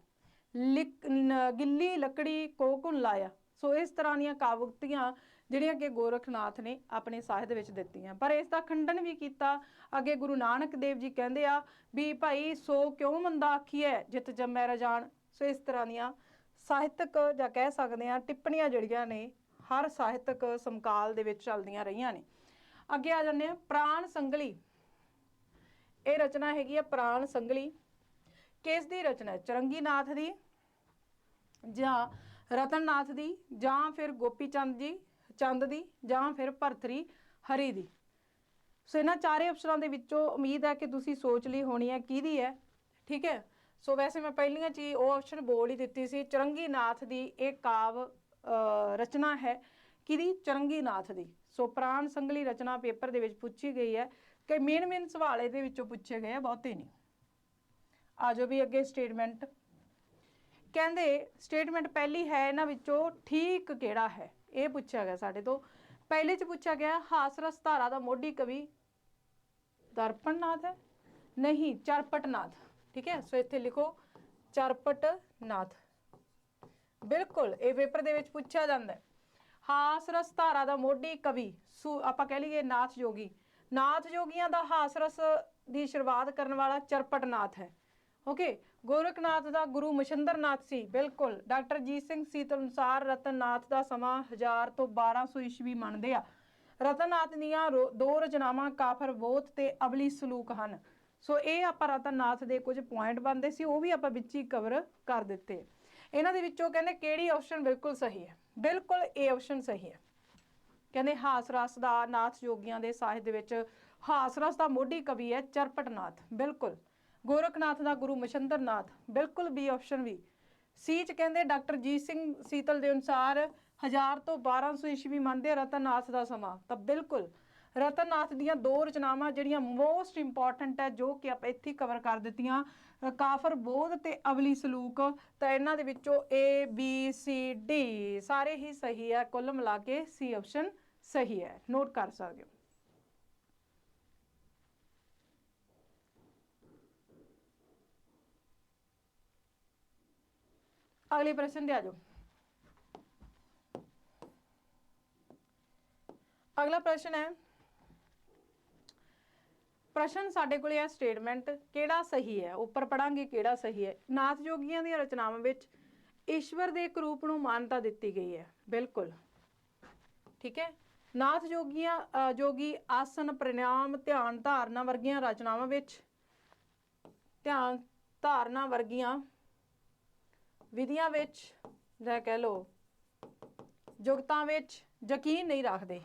ਲਿਕ- ਨ- ਗਿੱਲੀ ਲੱਕੜੀ ਕੋਕੁਨ ਲਾਇਆ। ਸੋ ਇਸ ਤਰ੍ਹਾਂ ਦੀਆਂ ਕਾਵੁਕਤੀਆਂ ਜਿਹੜੀਆਂ ਕਿ ਗੋਰਖਨਾਥ ਨੇ ਆਪਣੇ ਸਾਹਿਤ ਵਿੱਚ ਦਿੱਤੀਆਂ। ਪਰ ਇਸ ਦਾ ਖੰਡਨ ਵੀ ਕੀਤਾ। ਅੱਗੇ ਗੁਰੂ ਨਾਨਕ ਦੇਵ ਜੀ ਕਹਿੰਦੇ ਆ ਵੀ, ਭਾਈ, ਸੋ ਕਿਉਂ ਮੰਦਾ ਆਖੀਐ, ਜਿਤ ਜੰਮੈ ਰਜਾਨ? ਸੋ ਇਸ ਤਰ੍ਹਾਂ ਦੀਆਂ ਸਾਹਿਤਕ ਜਾਂ ਕਹਿ ਸਕਦੇ ਆ ਟਿੱਪਣੀਆਂ ਜਿਹੜੀਆਂ ਨੇ, ਹਰ ਸਾਹਿਤਕ ਸਮਕਾਲ ਦੇ ਵਿੱਚ ਚੱਲਦੀਆਂ ਰਹੀਆਂ ਨੇ। ਅੱਗੇ ਆ ਜਾਂਦੇ ਆ ਪ੍ਰਾਣ ਸੰਗਲੀ। ਇਹ ਰਚਨਾ ਹੈਗੀ ਆ ਪ੍ਰਾਣ ਸੰਗਲੀ। ਕਿਸ ਦੀ ਰਚਨਾ ਚਰੰਗੀਨਾਥ ਦੀ ਜਾਂ ਰਤਨਨਾਥ ਦੀ ਜਾਂ ਫਿਰ ਗੋਪੀ ਚੰਦ ਜੀ, ਚੰਦ ਦੀ ਜਾਂ ਫਿਰ ਭਰਤਰੀ ਹਰੀ ਦੀ? ਸੋ ਇਹਨਾਂ ਚਾਰੇ ਅਫਸਰਾਂ ਦੇ ਵਿੱਚੋਂ ਉਮੀਦ ਹੈ ਕਿ ਤੁਸੀਂ ਸੋਚ ਲਈ ਹੋਣੀ ਹੈ ਕਿਹਦੀ ਹੈ। ਠੀਕ ਹੈ? ਸੋ ਵੈਸੇ ਮੈਂ ਪਹਿਲੀਆਂ ਚ ਉਹ ਆਪਸ਼ਨ ਬੋਲ ਹੀ ਦਿੱਤੀ ਸੀ, ਚਰੰਗੀਨਾਥ ਦੀ ਇਹ ਕਾਵ ਰਚਨਾ ਹੈ। ਕਿਹਦੀ? ਚਰੰਗੀਨਾਥ ਦੀ। ਸੋ ਪ੍ਰਾਣ ਸੰਗਲੀ ਰਚਨਾ ਪੇਪਰ ਦੇ ਵਿੱਚ ਪੁੱਛੀ ਗਈ ਹੈ ਕਿ ਮੇਨ ਮੇਨ ਸਵਾਲ ਇਹਦੇ ਵਿੱਚੋਂ ਪੁੱਛੇ ਗਏ ਆ, ਬਹੁਤੇ ਨਹੀਂ। ਆਜੋ ਵੀ ਅੱਗੇ ਸਟੇਟਮੈਂਟ ਕਹਿੰਦੇ ਸਟੇਟਮੈਂਟ ਪਹਿਲੀ ਹੈ ਇਹਨਾਂ ਵਿੱਚੋਂ ਠੀਕ ਕਿਹੜਾ ਹੈ? ਇਹ ਪੁੱਛਿਆ ਗਿਆ ਸਾਡੇ ਤੋਂ। ਪਹਿਲੇ ਚ ਪੁੱਛਿਆ ਗਿਆ ਹਾਸਰਸ ਧਾਰਾ ਦਾ ਮੋਢੀ ਕਵੀ ਦਰਪਣਨਾਥ ਹੈ? ਨਹੀਂ, ਚਰਪਟਨਾਥ। ਠੀਕ ਹੈ? ਸੋ ਇੱਥੇ ਲਿਖੋ, ਚਰਪਟਨਾਥ। ਬਿਲਕੁਲ, ਇਹ ਪੇਪਰ ਦੇ ਵਿੱਚ ਪੁੱਛਿਆ ਜਾਂਦਾ ਹੈ। ਹਾਸ ਧਾਰਾ ਦਾ ਮੋਢੀ ਕਵੀ, ਸੂ ਆਪਾਂ ਕਹਿ ਲਈਏ ਨਾਥ ਜੋਗੀ ਨਾਥ ਜੋਗੀਆਂ ਦਾ ਹਾਸਰਸ ਦੀ ਸ਼ੁਰੂਆਤ ਕਰਨ ਵਾਲਾ ਚਰਪਟਨਾਥ ਹੈ। ਓਕੇ ਗੋਰਖਨਾਥ ਦਾ ਗੁਰੂ ਮਛੰਦਰਨਾਥ ਸੀ, ਬਿਲਕੁਲ। ਡਾਕਟਰ ਜੀਤ ਸਿੰਘ ਸੀਤ ਅਨੁਸਾਰ ਰਤਨਨਾਥ ਦਾ ਸਮਾਂ 1000 ਤੋਂ 1200 ਈਸਵੀ ਮੰਨਦੇ ਆ। ਰਤਨਨਾਥ ਦੀਆਂ ਰੋ- ਦੋ ਰਚਨਾਵਾਂ ਕਾਫਰ ਬੋਧ ਤੇ ਅਬਲੀ ਸਲੂਕ ਹਨ। ਸੋ ਇਹ ਆਪਾਂ ਰਤਨਨਾਥ ਦੇ ਕੁਝ ਪੁਆਇੰਟ ਬੰਦੇ ਸੀ, ਉਹ ਵੀ ਆਪਾਂ ਵਿੱਚ ਹੀ ਕਵਰ ਕਰ ਦਿੱਤੇ। ਇਹਨਾਂ ਦੇ ਵਿੱਚੋਂ ਕਹਿੰਦੇ ਕਿਹੜੀ ਆਪਸ਼ਨ ਬਿਲਕੁਲ ਸਹੀ ਹੈ? ਬਿਲਕੁਲ ਇਹ ਆਪਸ਼ਨ ਸਹੀ ਹੈ। ਕਹਿੰਦੇ ਹਾਸ ਰਸ ਦਾ ਨਾਥ ਜੋਗੀਆਂ ਦੇ ਸਾਹਿਤ ਦੇ ਵਿੱਚ ਹਾਸ ਰਸ ਦਾ ਮੋਢੀ ਕਵੀ ਹੈ ਚਰਪਟਨਾਥ, ਬਿਲਕੁਲ। ਗੋਰਖਨਾਥ ਦਾ ਗੁਰੂ ਮਛੰਦਰਨਾਥ ਬਿਲਕੁਲ ਬੀ ਆਪਸ਼ਨ ਵੀ। ਸੀ ਚ ਕਹਿੰਦੇ ਡਾਕਟਰ ਜੀਤ ਸਿੰਘ ਸੀਤਲ ਦੇ ਅਨੁਸਾਰ 1000 ਤੋਂ 1200 ਈਸਵੀ ਮੰਨਦੇ ਆ ਰਤਨਨਾਥ ਦਾ ਸਮਾਂ। ਤਾਂ ਬਿਲਕੁਲ, ਰਤਨਨਾਥ ਦੀਆਂ ਦੋ ਰਚਨਾਵਾਂ ਜਿਹੜੀਆਂ ਮੋਸਟ ਇੰਪੋਰਟੈਂਟ ਹੈ, ਜੋ ਕਿ ਆਪਾਂ ਇੱਥੇ ਕਵਰ ਕਰ ਦਿੱਤੀਆਂ। ਕਾਫਰ ਬੋਧ ਤੇ ਅਵਲੀ ਸਲੂਕ, ਤਾਂ ਇਹਨਾਂ ਦੇ ਵਿੱਚੋਂ ਏ ਬੀ ਸੀ ਡੀ ਸਾਰੇ ਹੀ ਸਹੀ ਹੈ। ਕੁੱਲ ਮਿਲਾ ਕੇ ਸੀ ਆਪਸ਼ਨ ਸਹੀ ਹੈ। ਨੋਟ ਕਰ ਸਕਦੇ ਹੋ। ਅਗਲੇ ਪ੍ਰਸ਼ਨ ਤੇ ਆ ਜਾਓ। ਅਗਲਾ ਪ੍ਰਸ਼ਨ ਹੈ ਪ੍ਰਸ਼ਨ ਸਾਡੇ ਕੋਲ ਹੈ ਸਟੇਟਮੈਂਟ ਕਿਹੜਾ ਸਹੀ ਹੈ? ਉੱਪਰ ਪੜਾਂਗੇ ਕਿਹੜਾ ਸਹੀ ਹੈ? ਨਾਥ ਜੋਗੀਆਂ ਦੀਆਂ ਰਚਨਾਵਾਂ ਵਿੱਚ ਈਸ਼ਵਰ ਦੇ ਇੱਕ ਰੂਪ ਨੂੰ ਮਾਨਤਾ ਦਿੱਤੀ ਗਈ ਹੈ। ਬਿਲਕੁਲ। ਠੀਕ ਹੈ? ਨਾਥ ਜੋਗੀਆਂ ਜੋਗੀ ਆਸਨ, ਪ੍ਰਣਾਮ, ਧਿਆਨ ਧਾਰਨਾ ਵਰਗੀਆਂ ਰਚਨਾਵਾਂ ਵਿੱਚ ਧਿਆਨ ਧਾਰਨਾ ਵਰਗੀਆਂ ਵਿਧੀਆਂ ਵਿੱਚ, ਜਾਂ ਕਹਿ ਲੋ ਜੁਗਤਾਂ ਵਿੱਚ ਯਕੀਨ ਨਹੀਂ ਰੱਖਦੇ।